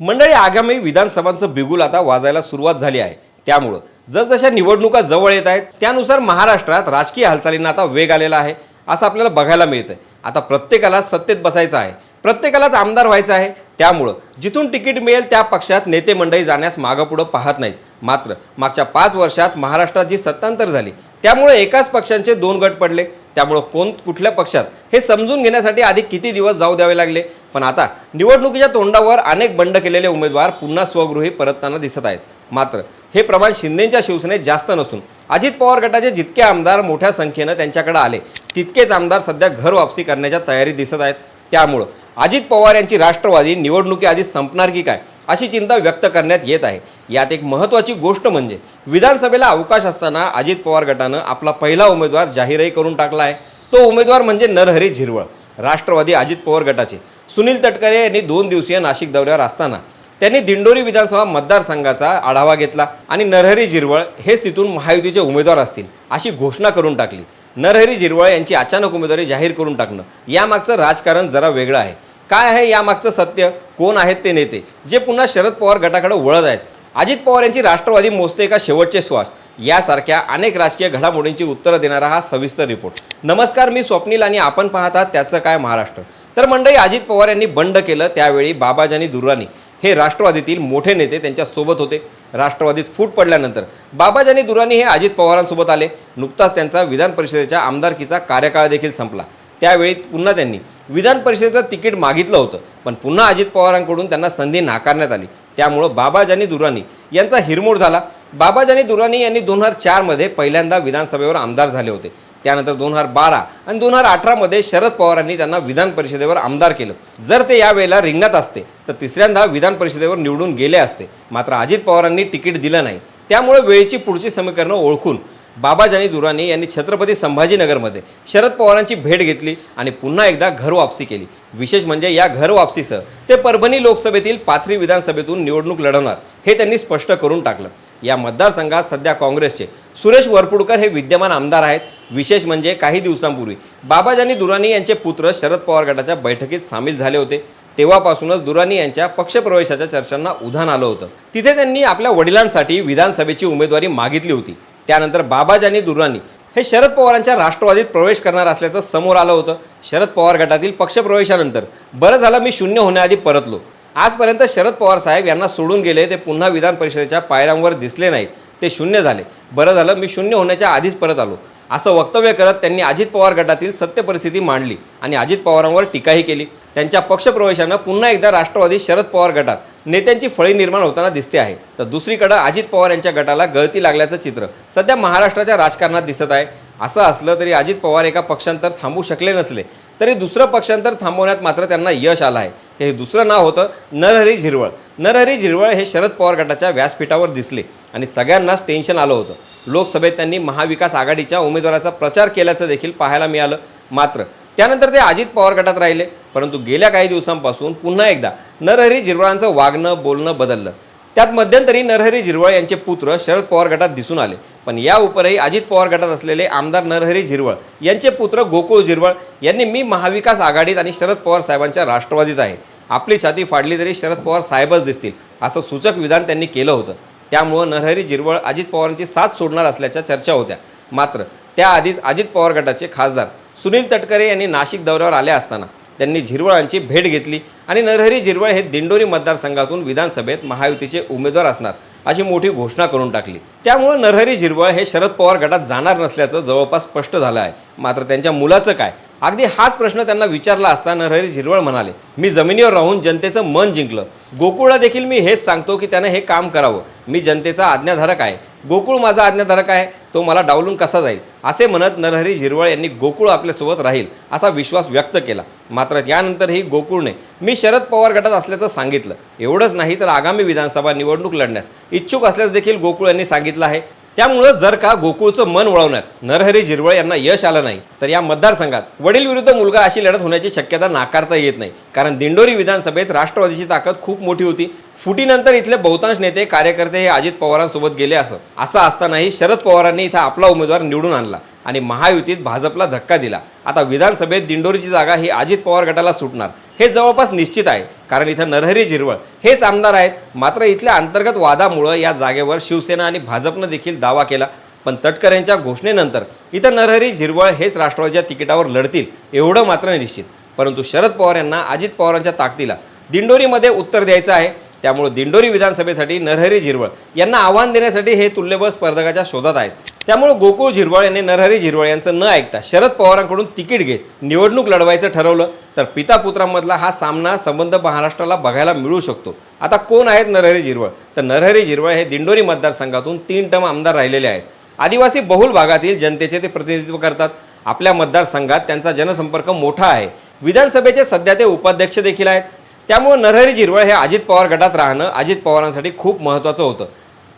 मंडळी आगामी विधानसभांचं बिगुल आता वाजायला सुरुवात झाली आहे. त्यामुळं जसजशा निवडणुका जवळ येत आहेत त्यानुसार महाराष्ट्रात राजकीय हालचालींना आता वेग आलेला आहे असं आपल्याला बघायला मिळतं आता प्रत्येकाला सत्तेत बसायचं आहे. प्रत्येकालाच आमदार व्हायचं आहे. त्यामुळं जिथून तिकीट मिळेल त्या पक्षात नेते मंडळी जाण्यास मागं पुढं पाहत नाहीत. मात्र मागच्या पाच वर्षात महाराष्ट्रात जी सत्तांतर झाली त्यामुळे एकाच पक्षांचे दोन गट पडले. त्यामुळं कोण कुठल्या पक्षात? हे समजून घेण्यासाठी आधी किती दिवस जाऊ द्यावे लागले? पण आता निवडणुकीच्या तोंडावर अनेक बंड केलेले उमेदवार पुन्हा स्वगृही परतताना दिसत आहेत. मात्र हे प्रमाण शिंदेच्या शिवसेनेत जास्त नसून अजित पवार गटाचे जितके आमदार मोठ्या संख्येनं त्यांच्याकडे आले तितकेच आमदार सध्या घर वापसी करण्याच्या तयारीत दिसत आहेत. त्यामुळं अजित पवार यांची राष्ट्रवादी निवडणुकी संपणार की काय? अशी चिंता व्यक्त करण्यात येत आहे. यात एक महत्त्वाची गोष्ट म्हणजे विधानसभेला अवकाश असताना अजित पवार गटानं आपला पहिला उमेदवार जाहीरही करून टाकला आहे. तो उमेदवार म्हणजे नरहरी झिरवळ राष्ट्रवादी अजित पवार गटाचे. सुनील तटकरे यांनी दोन दिवसीय नाशिक दौऱ्यावर असताना त्यांनी दिंडोरी विधानसभा मतदारसंघाचा आढावा घेतला आणि नरहरी झिरवळ हेच तिथून महायुतीचे उमेदवार असतील अशी घोषणा करून टाकली. नरहरी झिरवळ यांची अचानक उमेदवारी जाहीर करून टाकणं यामागचं राजकारण जरा वेगळं आहे. काय आहे यामागचं सत्य? कोण आहेत ते नेते? जे पुन्हा शरद पवार गटाकडे वळत आहेत. अजित पवार यांची राष्ट्रवादी मोजते का शेवटचे श्वास? यासारख्या अनेक राजकीय घडामोडींची उत्तरं देणारा हा सविस्तर रिपोर्ट. नमस्कार मी स्वप्नील आणि आपण पाहतात त्याचं काय महाराष्ट्र. तर मंडळी अजित पवार यांनी बंड केलं त्यावेळी बाबाजानी दुर्राणी. हे राष्ट्रवादीतील मोठे नेते त्यांच्यासोबत होते. राष्ट्रवादीत फूट पडल्यानंतर बाबाजानी दुरानी हे अजित पवारांसोबत आले. नुकताच त्यांचा विधान परिषदेच्या आमदारकीचा कार्यकाळ देखील संपला. त्यावेळी पुन्हा त्यांनी विधान परिषदेचं तिकीट मागितलं होतं. पण पुन्हा अजित पवारांकडून त्यांना संधी नाकारण्यात आली. त्यामुळं बाबाजानी दुरानी यांचा हिरमोड झाला. बाबाजानी दुरानी यांनी दोन हजार चारमध्ये पहिल्यांदा विधानसभेवर आमदार झाले होते. त्यानंतर दोन हजार बारा आणि दोन हजार अठरामध्ये शरद पवारांनी त्यांना विधान परिषदेवर आमदार केलं. जर ते यावेळेला रिंगणात असते तर तिसऱ्यांदा विधान परिषदेवर निवडून गेले असते. मात्र अजित पवारांनी तिकीट दिलं नाही. त्यामुळे वेळेची पुढची समीकरणं ओळखून बाबाजानी दुरानी यांनी छत्रपती संभाजीनगरमध्ये शरद पवारांची भेट घेतली आणि पुन्हा एकदा घर वापसी केली. विशेष म्हणजे या घर वापसीसह ते परभणी लोकसभेतील पाथरी विधानसभेतून निवडणूक लढवणार हे त्यांनी स्पष्ट करून टाकलं. या मतदारसंघात सध्या काँग्रेसचे सुरेश वरपुडकर हे विद्यमान आमदार आहेत. विशेष म्हणजे काही दिवसांपूर्वी बाबाजानी दुरानी यांचे पुत्र शरद पवार गटाच्या बैठकीत सामील झाले होते. तेव्हापासूनच दुरानी यांच्या पक्षप्रवेशाच्या चर्चांना उधाण आलं होतं. तिथे त्यांनी आपल्या वडिलांसाठी विधानसभेची उमेदवारी मागितली होती. त्यानंतर बाबाजानी दुरानी हे शरद पवारांच्या राष्ट्रवादीत प्रवेश करणार असल्याचं समोर आलं होतं. शरद पवार गटातील पक्षप्रवेशानंतर बरं झालं मी शून्य होण्याआधी परतलो. आजपर्यंत शरद पवार साहेब यांना सोडून गेले ते पुन्हा विधान परिषदेच्या पायऱ्यांवर दिसले नाहीत. ते शून्य झाले. बरं झालं मी शून्य होण्याच्या आधीच परत आलो. असं वक्तव्य करत त्यांनी अजित पवार गटातील सत्य परिस्थिती मांडली आणि अजित पवारांवर टीकाही केली. त्यांच्या पक्षप्रवेशानं पुन्हा एकदा राष्ट्रवादी शरद पवार गटात नेत्यांची फळी निर्माण होताना दिसते आहे. तर दुसरीकडं अजित पवार यांच्या गटाला गळती लागल्याचं चित्र. सध्या महाराष्ट्राच्या राजकारणात दिसत आहे. असं असलं तरी अजित पवार एका पक्षांतर थांबू शकले नसले. तरी दुसरं पक्षांतर थांबवण्यात मात्र त्यांना यश आलं आहे. हे दुसरं नाव होतं नरहरी झिरवळ. नरहरी झिरवळ हे शरद पवार गटाच्या व्यासपीठावर दिसले आणि सगळ्यांनाच टेन्शन आलं होतं. लोकसभेत त्यांनी महाविकास आघाडीच्या उमेदवाराचा प्रचार केल्याचं देखील पाहायला मिळालं मात्र. त्यानंतर ते अजित पवार गटात राहिले. परंतु गेल्या काही दिवसांपासून पुन्हा एकदा नरहरी झिरवळांचं वागणं बोलणं बदललं. त्यात मध्यंतरी नरहरी झिरवळ यांचे पुत्र शरद पवार गटात दिसून आले. पण या उपरही अजित पवार गटात असलेले आमदार नरहरी झिरवळ यांचे पुत्र गोकुळ झिरवळ यांनी मी महाविकास आघाडीत आणि शरद पवार साहेबांच्या राष्ट्रवादीत आहे. आपली छाती फाडली तरी शरद पवार साहेबच दिसतील असं सूचक विधान त्यांनी केलं होतं. त्यामुळं नरहरी झिरवळ अजित पवारांची साथ सोडणार असल्याच्या चर्चा होत्या. मात्र त्याआधीच अजित पवार गटाचे खासदार सुनील तटकरे यांनी नाशिक दौऱ्यावर आले असताना त्यांनी झिरवळांची भेट घेतली आणि नरहरी झिरवळ हे दिंडोरी मतदारसंघातून विधानसभेत महायुतीचे उमेदवार असणार अशी मोठी घोषणा करून टाकली. त्यामुळे नरहरी झिरवळ हे शरद पवार गटात जाणार नसल्याचं जवळपास स्पष्ट झालं आहे. मात्र त्यांच्या मुलाचं काय? अगदी हाच प्रश्न त्यांना विचारला असता नरहरी झिरवळ म्हणाले मी जमिनीवर राहून जनतेचं मन जिंकलं. गोकुळला देखील मी हेच सांगतो की त्यानं हे काम करावं. मी जनतेचा आज्ञाधारक आहे. गोकुळ माझा आज्ञाधारक आहे. तो मला डावलून कसा जाईल? असे म्हणत नरहरी झिरवळ यांनी गोकुळ आपल्यासोबत राहील असा विश्वास व्यक्त केला. मात्र यानंतरही गोकुळने मी शरद पवार गटात असल्याचं सांगितलं. एवढंच नाही तर आगामी विधानसभा निवडणूक लढण्यास इच्छुक असल्यास देखील गोकुळ यांनी सांगितलं आहे. त्यामुळं जर का गोकुळचं मन वळवण्यात नरहरी झिरवळ यांना यश आलं नाही तर या मतदारसंघात वडील विरुद्ध मुलगा अशी लढत होण्याची शक्यता नाकारता येत नाही. कारण दिंडोरी विधानसभेत राष्ट्रवादीची ताकद खूप मोठी होती. फुटीनंतर इथले बहुतांश नेते कार्यकर्ते हे अजित पवारांसोबत गेले असं असं असतानाही शरद पवारांनी इथं आपला उमेदवार निवडून आणला आणि महायुतीत भाजपला धक्का दिला. आता विधानसभेत दिंडोरीची जागा ही अजित पवार गटाला सुटणार. हे जवळपास निश्चित आहे कारण इथं नरहरी झिरवळ. हेच आमदार आहेत मात्र इथल्या अंतर्गत वादामुळं या जागेवर शिवसेना आणि भाजपनं देखील दावा केला. पण तटकर्यांच्या घोषणेनंतर इथं नरहरी झिरवळ हेच राष्ट्रवादीच्या तिकिटावर लढतील एवढं मात्र निश्चित. परंतु शरद पवार यांना अजित पवारांच्या ताकदीला दिंडोरीमध्ये उत्तर द्यायचं आहे. त्यामुळे दिंडोरी विधानसभेसाठी नरहरी झिरवळ यांना आव्हान देण्यासाठी हे तुल्यबळ स्पर्धकाच्या शोधात आहेत. त्यामुळे गोकुळ झिरवळ यांनी नरहरी झिरवळ यांचं न ऐकता शरद पवारांकडून तिकीट घेत निवडणूक लढवायचं ठरवलं तर पिता पुत्रांमधला हा सामना संबंध महाराष्ट्राला बघायला मिळू शकतो. आता कोण आहेत नरहरी झिरवळ? तर नरहरी झिरवळ हे दिंडोरी मतदारसंघातून तीन टर्म आमदार राहिलेले आहेत. आदिवासी बहुल भागातील जनतेचे ते प्रतिनिधित्व करतात. आपल्या मतदारसंघात त्यांचा जनसंपर्क मोठा आहे. विधानसभेचे सध्या ते उपाध्यक्ष देखील आहेत. त्यामुळे नरहरी झिरवळ हे अजित पवार गटात राहणं अजित पवारांसाठी खूप महत्त्वाचं होतं.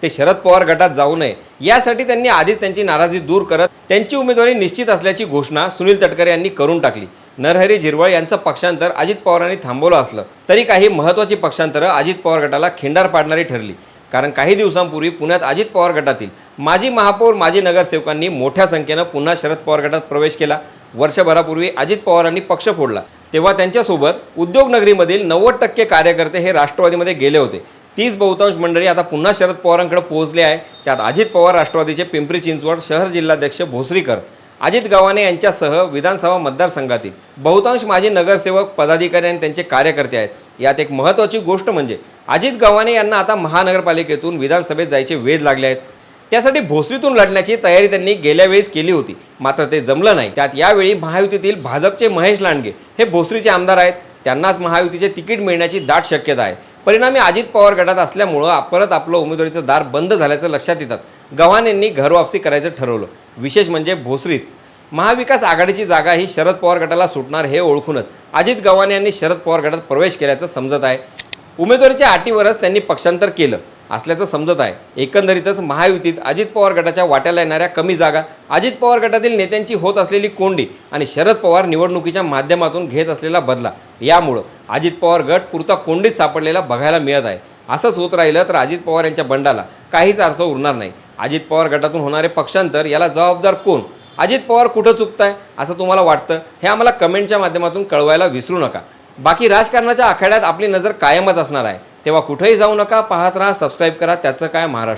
ते शरद पवार गटात जाऊ नये यासाठी त्यांनी आधीच त्यांची नाराजी दूर करत त्यांची उमेदवारी निश्चित असल्याची घोषणा सुनील तटकरे यांनी करून टाकली. नरहरी झिरवळ यांचं पक्षांतर अजित पवारांनी थांबवलं असलं तरी काही महत्त्वाची पक्षांतरं अजित पवार गटाला खिंडार पाडणारी ठरली. कारण काही दिवसांपूर्वी पुण्यात अजित पवार गटातील माजी महापौर माजी नगरसेवकांनी मोठ्या संख्येनं पुन्हा शरद पवार गटात प्रवेश केला. वर्षभरापूर्वी अजित पवारांनी पक्ष फोडला. तेव्हा त्यांच्यासोबत उद्योगनगरीमधील नव्वद टक्के कार्यकर्ते हे राष्ट्रवादीमध्ये गेले होते. तीच बहुतांश मंडळी आता पुन्हा शरद पवारांकडे पोहोचले आहे. त्यात अजित पवार राष्ट्रवादीचे पिंपरी चिंचवड शहर जिल्हाध्यक्ष भोसरीकर अजित गव्हाणे यांच्यासह विधानसभा मतदारसंघातील बहुतांश माजी नगरसेवक पदाधिकारी आणि त्यांचे कार्यकर्ते आहेत. यात एक महत्त्वाची गोष्ट म्हणजे अजित गव्हाणे यांना आता महानगरपालिकेतून विधानसभेत जायचे वेध लागले आहेत. त्यासाठी भोसरीतून लढण्याची तयारी त्यांनी गेल्या वेळेस केली होती. मात्र ते जमलं नाही. त्यात यावेळी महायुतीतील भाजपचे महेश लांडगे हे भोसरीचे आमदार आहेत. त्यांनाच महायुतीचे तिकीट मिळण्याची दाट शक्यता आहे. परिणामी अजित पवार गटात असल्यामुळं परत आपलं उमेदवारीचं दार बंद झाल्याचं लक्षात येतात. गव्हाण यांनी घरवापसी करायचं ठरवलं. विशेष म्हणजे भोसरीत. महाविकास आघाडीची जागा ही शरद पवार गटाला सुटणार हे ओळखूनच अजित गव्हाणे यांनी शरद पवार गटात प्रवेश केल्याचं समजत आहे. उमेदवारीच्या अटीवरच त्यांनी पक्षांतर केलं. असल्याचं समजत आहे. एकंदरीतच महायुतीत अजित पवार गटाच्या वाट्याला येणाऱ्या कमी जागा अजित पवार गटातील नेत्यांची होत असलेली कोंडी आणि शरद पवार निवडणुकीच्या माध्यमातून घेत असलेला बदला यामुळं अजित पवार गट पुरता कोंडीत सापडलेला बघायला मिळत आहे. असंच होत राहिलं तर अजित पवार यांच्या बंडाला काहीच अर्थ उरणार नाही. अजित पवार गटातून होणारे पक्षांतर याला जबाबदार कोण? अजित पवार कुठं चुकताय असं तुम्हाला वाटतं? हे आम्हाला कमेंटच्या माध्यमातून कळवायला विसरू नका. बाकी राजकारणाच्या आखाड्यात आपली नजर कायमच असणार आहे. तेव्हा कुठेही जाऊ नका पाहत राहा सबस्क्राईब करा. त्याचं काय महाराष्ट्र?